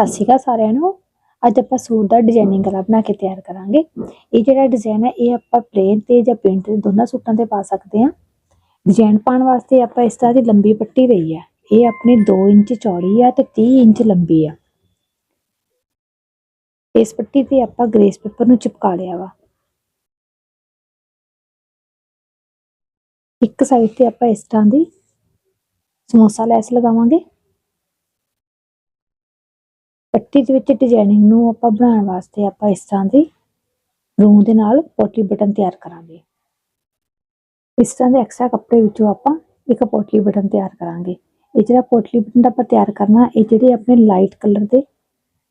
ਸਤਿ ਸ਼੍ਰੀ ਅਕਾਲ ਸਾਰਿਆਂ ਨੂੰ। ਅੱਜ ਆਪਾਂ ਸੂਟ ਦਾ ਡਿਜ਼ਾਈਨਿੰਗ ਗਲਾ ਬਣਾ ਕੇ ਤਿਆਰ ਕਰਾਂਗੇ। ਇਹ ਜਿਹੜਾ ਡਿਜ਼ਾਈਨ ਹੈ, ਇਹ ਆਪਾਂ ਪਲੇਨ ਤੇ ਜਾਂ ਪ੍ਰਿੰਟ ਤੇ ਦੋਨਾਂ ਸੂਟਾਂ ਤੇ ਪਾ ਸਕਦੇ ਹਾਂ। ਡਿਜ਼ਾਈਨ ਪਾਉਣ ਵਾਸਤੇ ਆਪਾਂ ਇਸ ਤਰ੍ਹਾਂ ਦੀ ਲੰਬੀ ਪੱਟੀ ਲਈ ਹੈ। ਇਹ ਆਪਣੀ 2 ਇੰਚ ਚੌੜੀ ਆ ਤੇ 30 ਇੰਚ ਲੰਬੀ ਆ। ਇਸ ਪੱਟੀ ਤੇ ਆਪਾਂ ਗ੍ਰੇਸ ਪੇਪਰ ਨੂੰ ਚਿਪਕਾ ਲਿਆ ਵਾ। ਇੱਕ ਸਾਈਡ ਤੇ ਆਪਾਂ ਇਸ ਤਰ੍ਹਾਂ ਦੀ ਸਮੋਸਾ ਲੈਸ ਲਗਾਵਾਂਗੇ। ਪੱਟੀ ਦੇ ਵਿੱਚ ਡਿਜ਼ਾਈਨਿੰਗ ਨੂੰ ਆਪਾਂ ਬਣਾਉਣ ਵਾਸਤੇ ਆਪਾਂ ਇਸ ਤਰ੍ਹਾਂ ਦੀ ਰੂੰ ਦੇ ਨਾਲ ਪੋਟਲੀ ਬਟਨ ਤਿਆਰ ਕਰਾਂਗੇ। ਇਸ ਤਰ੍ਹਾਂ ਦੇ ਐਕਸਟਰਾ ਕੱਪੜੇ ਵਿੱਚੋਂ ਆਪਾਂ ਇੱਕ ਪੋਟਲੀ ਬਟਨ ਤਿਆਰ ਕਰਾਂਗੇ। ਇਹ ਜਿਹੜਾ ਪੋਟਲੀ ਬਟਨ ਆਪਾਂ ਤਿਆਰ ਕਰਨਾ, ਇਹ ਜਿਹੜੇ ਆਪਣੇ ਲਾਈਟ ਕਲਰ ਦੇ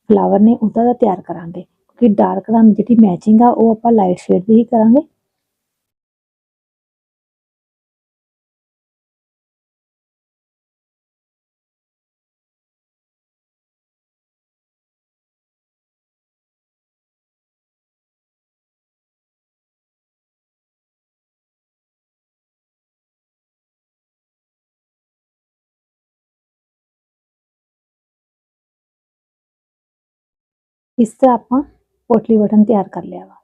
ਫਲਾਵਰ ਨੇ, ਉਹਦਾ ਦਾ ਤਿਆਰ ਕਰਾਂਗੇ। ਕਿਉਂਕਿ ਡਾਰਕ ਨਾਲ ਜਿਹੜੀ ਮੈਚਿੰਗ ਆ, ਉਹ ਆਪਾਂ ਲਾਈਟ ਸ਼ੇਡ ਦੀ ਹੀ ਕਰਾਂਗੇ। ਇਸ ਤਰ੍ਹਾਂ ਆਪਾਂ ਪੋਟਲੀ ਬਟਨ ਤਿਆਰ ਕਰ ਲਿਆ ਵਾ।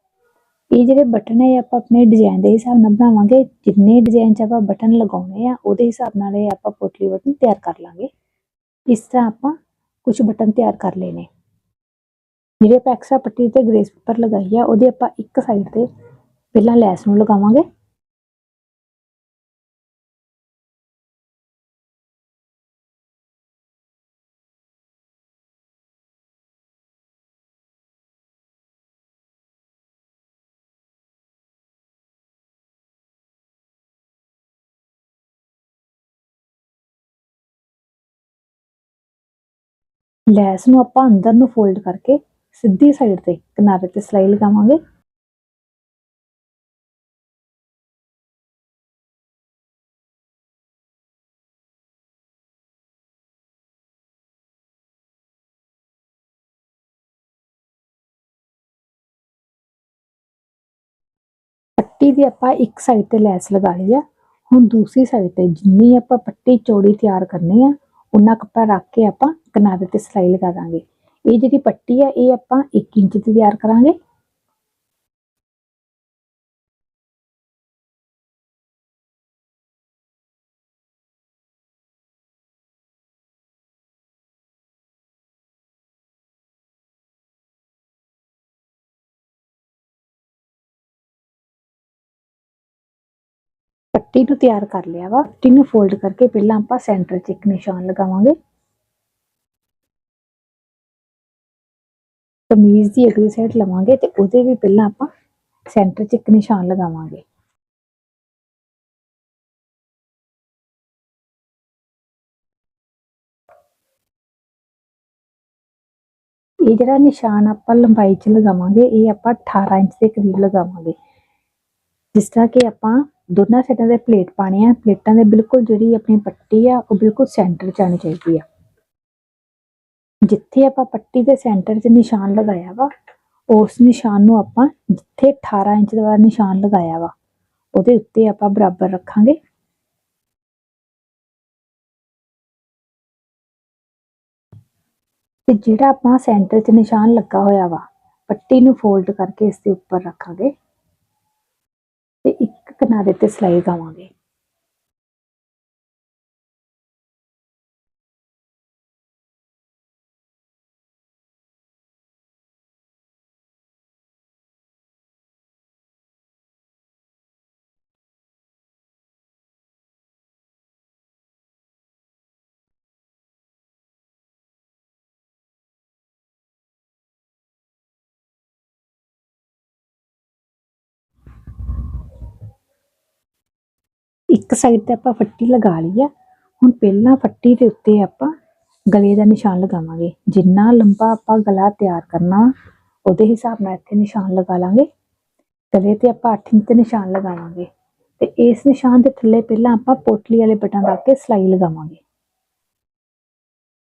ਇਹ ਜਿਹੜੇ ਬਟਨ ਹੈ, ਇਹ ਆਪਾਂ ਆਪਣੇ ਡਿਜ਼ਾਈਨ ਦੇ ਹਿਸਾਬ ਨਾਲ ਬਣਾਵਾਂਗੇ। ਜਿੰਨੇ ਡਿਜ਼ਾਈਨ 'ਚ ਆਪਾਂ ਬਟਨ ਲਗਾਉਣੇ ਆ, ਉਹਦੇ ਹਿਸਾਬ ਨਾਲ ਇਹ ਆਪਾਂ ਪੋਟਲੀ ਬਟਨ ਤਿਆਰ ਕਰ ਲਾਂਗੇ। ਇਸ ਤਰ੍ਹਾਂ ਆਪਾਂ ਕੁਝ ਬਟਨ ਤਿਆਰ ਕਰ ਲਏ ਨੇ। ਜਿਹੜੇ ਆਪਾਂ ਐਕਸਟਰਾ ਪੱਟੀ ਤੇ ਗ੍ਰੇਸ ਪੇਪਰ ਲਗਾਈ ਆ, ਉਹਦੇ ਆਪਾਂ ਇੱਕ ਸਾਈਡ ਤੇ ਪਹਿਲਾਂ ਲੈਸ ਨੂੰ ਲਗਾਵਾਂਗੇ। ਲੈਸ ਨੂੰ ਆਪਾਂ ਅੰਦਰ ਨੂੰ ਫੋਲਡ ਕਰਕੇ ਸਿੱਧੀ ਸਾਈਡ ਤੇ ਕਿਨਾਰੇ ਤੇ ਸਲਾਈ ਲਗਾਵਾਂਗੇ। ਪੱਟੀ ਦੀ ਆਪਾਂ ਇੱਕ ਸਾਈਡ ਤੇ ਲੈਸ ਲਗਾ ਲਈ ਆ। ਹੁਣ ਦੂਸਰੀ ਸਾਈਡ ਤੇ ਜਿੰਨੀ ਆਪਾਂ ਪੱਟੀ ਚੌੜੀ ਤਿਆਰ ਕਰਨੀ ਆ ਉਹਨਾਂ ਕੱਪੜਾ ਰੱਖ ਕੇ ਆਪਾਂ ਕਿਨਾਰੇ ਤੇ ਸਿਲਾਈ ਲਗਾ ਦਾਂਗੇ। ਇਹ ਜਿਹੜੀ ਪੱਟੀ ਆ, ਇਹ ਆਪਾਂ 1 ਇੰਚ ਦੀ ਤਿਆਰ ਕਰਾਂਗੇ। ਪੱਟੀ ਨੂੰ ਤਿਆਰ ਕਰ ਲਿਆ ਵਾ। ਪੱਟੀ ਫੋਲਡ ਕਰਕੇ ਪਹਿਲਾਂ ਆਪਾਂ ਸੈਂਟਰ 'ਚ ਇੱਕ ਨਿਸ਼ਾਨ ਲਗਾਵਾਂਗੇ। ਕਮੀਜ਼ ਦੀ ਅਗਲੀ ਸਾਈਡ ਲਵਾਂਗੇ ਤੇ ਉਹਦੇ ਵੀ ਪਹਿਲਾਂ ਆਪਾਂ ਸੈਂਟਰ 'ਚ ਇੱਕ ਨਿਸ਼ਾਨ ਲਗਾਵਾਂਗੇ। ਇਹ ਜਿਹੜਾ ਨਿਸ਼ਾਨ ਆਪਾਂ ਲੰਬਾਈ 'ਚ ਲਗਾਵਾਂਗੇ, ਇਹ ਆਪਾਂ 18 ਇੰਚ ਦੇ ਕਰੀਬ ਲਗਾਵਾਂਗੇ। ਜਿਸ ਤਰ੍ਹਾਂ ਕਿ ਆਪਾਂ ਦੋਨਾਂ ਸਾਈਡਾਂ ਦੇ ਪਲੇਟ ਪਾਣੇ ਆ। ਪਲੇਟਾਂ ਦੇ ਬਿਲਕੁਲ ਜਿਹੜੀ ਆਪਣੀ ਪੱਟੀ ਆ, ਉਹ ਬਿਲਕੁਲ ਸੈਂਟਰ 'ਚ ਆਣੀ ਚਾਹੀਦੀ ਆ। ਜਿੱਥੇ ਆਪਾਂ ਪੱਟੀ ਦੇ ਸੈਂਟਰ 'ਚ ਨਿਸ਼ਾਨ ਲਗਾਇਆ ਵਾ, ਉਸ ਨਿਸ਼ਾਨ ਨੂੰ ਆਪਾਂ ਜਿੱਥੇ 18 ਇੰਚ ਦਾ ਨਿਸ਼ਾਨ ਲਗਾਇਆ ਵਾ, ਉਹਦੇ ਉੱਤੇ ਆਪਾਂ ਬਰਾਬਰ ਰੱਖਾਂਗੇ। ਤੇ ਜਿਹੜਾ ਆਪਾਂ ਸੈਂਟਰ 'ਚ ਨਿਸ਼ਾਨ ਲੱਗਾ ਹੋਇਆ ਵਾ, ਪੱਟੀ ਨੂੰ ਫੋਲਡ ਕਰਕੇ ਇਸ ਦੇ ਉੱਪਰ ਰੱਖਾਂਗੇ। ကနာတဲ့တစ်စလိုက်ကောင်းပါလေ ਇੱਕ ਸਾਈਡ ਤੇ ਆਪਾਂ ਫੱਟੀ ਲਗਾ ਲਈ ਆ। ਹੁਣ ਪਹਿਲਾਂ ਫੱਟੀ ਦੇ ਉੱਤੇ ਆਪਾਂ ਗਲੇ ਦਾ ਨਿਸ਼ਾਨ ਲਗਾਵਾਂਗੇ। ਜਿੰਨਾ ਲੰਬਾ ਆਪਾਂ ਗਲਾ ਤਿਆਰ ਕਰਨਾ ਉਹਦੇ ਹਿਸਾਬ ਨਾਲ ਇੱਥੇ ਨਿਸ਼ਾਨ ਲਗਾ ਲਾਂਗੇ। ਗਲੇ ਤੇ ਆਪਾਂ 8 ਇੰਚ ਤੇ ਨਿਸ਼ਾਨ ਲਗਾਵਾਂਗੇ। ਤੇ ਇਸ ਨਿਸ਼ਾਨ ਦੇ ਥੱਲੇ ਪਹਿਲਾਂ ਆਪਾਂ ਪੋਟਲੀ ਵਾਲੇ ਬਟਨ ਰੱਖ ਕੇ ਸਲਾਈ ਲਗਾਵਾਂਗੇ।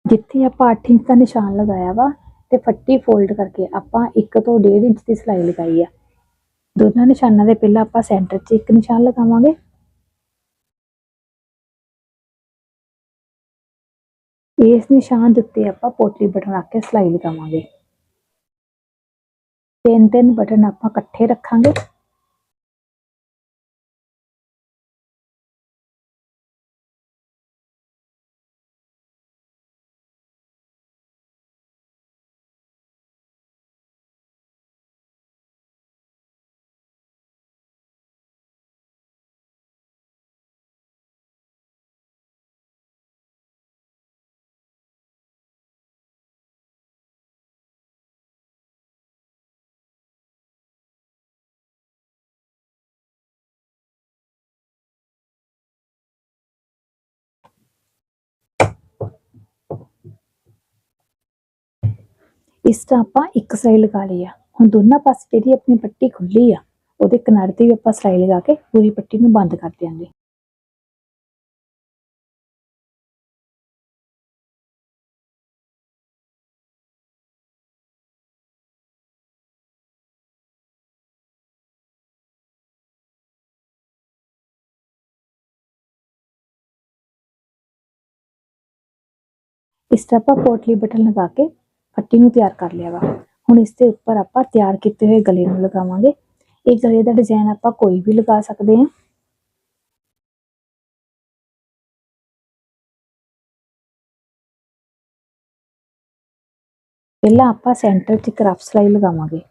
ਜਿੱਥੇ ਆਪਾਂ 8 ਇੰਚ ਦਾ ਨਿਸ਼ਾਨ ਲਗਾਇਆ ਵਾ, ਤੇ ਫੱਟੀ ਫੋਲਡ ਕਰਕੇ ਆਪਾਂ 1 ਤੋਂ 1.5 ਇੰਚ ਦੀ ਸਲਾਈ ਲਗਾਈ ਆ। ਦੋਨਾਂ ਨਿਸ਼ਾਨਾਂ ਦੇ ਪਹਿਲਾਂ ਆਪਾਂ ਸੈਂਟਰ 'ਚ ਇੱਕ ਨਿਸ਼ਾਨ ਲਗਾਵਾਂਗੇ। ਇਸ ਨਿਸ਼ਾਨ ਦੇ ਉੱਤੇ ਆਪਾਂ ਪੋਟਲੀ ਬਟਨ ਰੱਖ ਕੇ ਸਿਲਾਈ ਲਗਾਵਾਂਗੇ। ਤਿੰਨ ਤਿੰਨ ਬਟਨ ਆਪਾਂ ਇਕੱਠੇ ਰੱਖਾਂਗੇ। ਇਸ ਤਾਂ ਆਪਾਂ ਇੱਕ ਸਲਾਈ ਲਗਾ ਲਈ ਆ। ਹੁਣ ਦੋਨਾਂ ਪਾਸੇ ਜਿਹੜੀ ਆਪਣੀ ਪੱਟੀ ਖੁੱਲੀ ਆ, ਉਹਦੇ ਕਿਨਾਰੇ ਤੇ ਵੀ ਆਪਾਂ ਸਲਾਈ ਲਗਾ ਕੇ ਪੂਰੀ ਪੱਟੀ ਨੂੰ ਬੰਦ ਕਰ ਦਿਆਂਗੇ। ਇਸ ਤਰ੍ਹਾਂ ਆਪਾਂ ਪੋਟਲੀ ਬਟਨ ਲਗਾ ਕੇ ਪੱਟੀ ਨੂੰ ਤਿਆਰ ਕਰ ਲਿਆ ਵਾ। ਹੁਣ ਇਸ ਦੇ ਉੱਪਰ ਆਪਾਂ ਤਿਆਰ ਕੀਤੇ ਹੋਏ ਗਲੇ ਨੂੰ ਲਗਾਵਾਂਗੇ। ਇਹ ਗਲੇ ਦਾ ਡਿਜ਼ਾਈਨ ਆਪਾਂ ਕੋਈ ਵੀ ਲਗਾ ਸਕਦੇ ਹਾਂ। ਪਹਿਲਾਂ ਆਪਾਂ ਸੈਂਟਰ 'ਚ ਕਰਾਫਟ ਸਿਲਾਈ ਲਗਾਵਾਂਗੇ।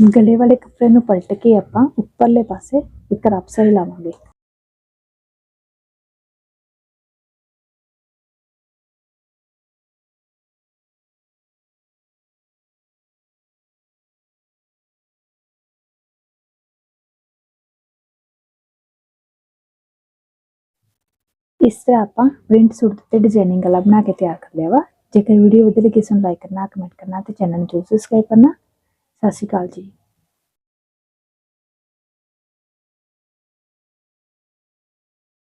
ਗਲੇ ਵਾਲੇ ਕੱਪੜੇ ਨੂੰ ਪਲਟ ਕੇ ਆਪਾਂ ਉੱਪਰਲੇ ਪਾਸੇ ਇੱਕ ਕਰਾਫਟ ਸਿਲਾਈ ਲਾਵਾਂਗੇ। ਇਸ ਤਰ੍ਹਾਂ ਆਪਾਂ ਪ੍ਰਿੰਟ ਸੂਟ ਤੇ ਡਿਜ਼ਾਈਨਿੰਗ ਵਾਲਾ ਬਣਾ ਕੇ ਤਿਆਰ ਕਰ ਲਿਆ ਵਾ। ਜੇਕਰ ਵੀਡੀਓ ਵਧੀਆ ਲੱਗੀ ਤਾਂ ਲਾਈਕ ਕਰਨਾ ਕਮੈਂਟ ਕਰਨਾ ਤੇ ਚੈਨਲ ਨੂੰ ਜਰੂਰ ਸਬਸਕ੍ਰਾਈਬ ਕਰਨਾ। ਸਤਿ ਸ਼੍ਰੀ ਅਕਾਲ ਜੀ।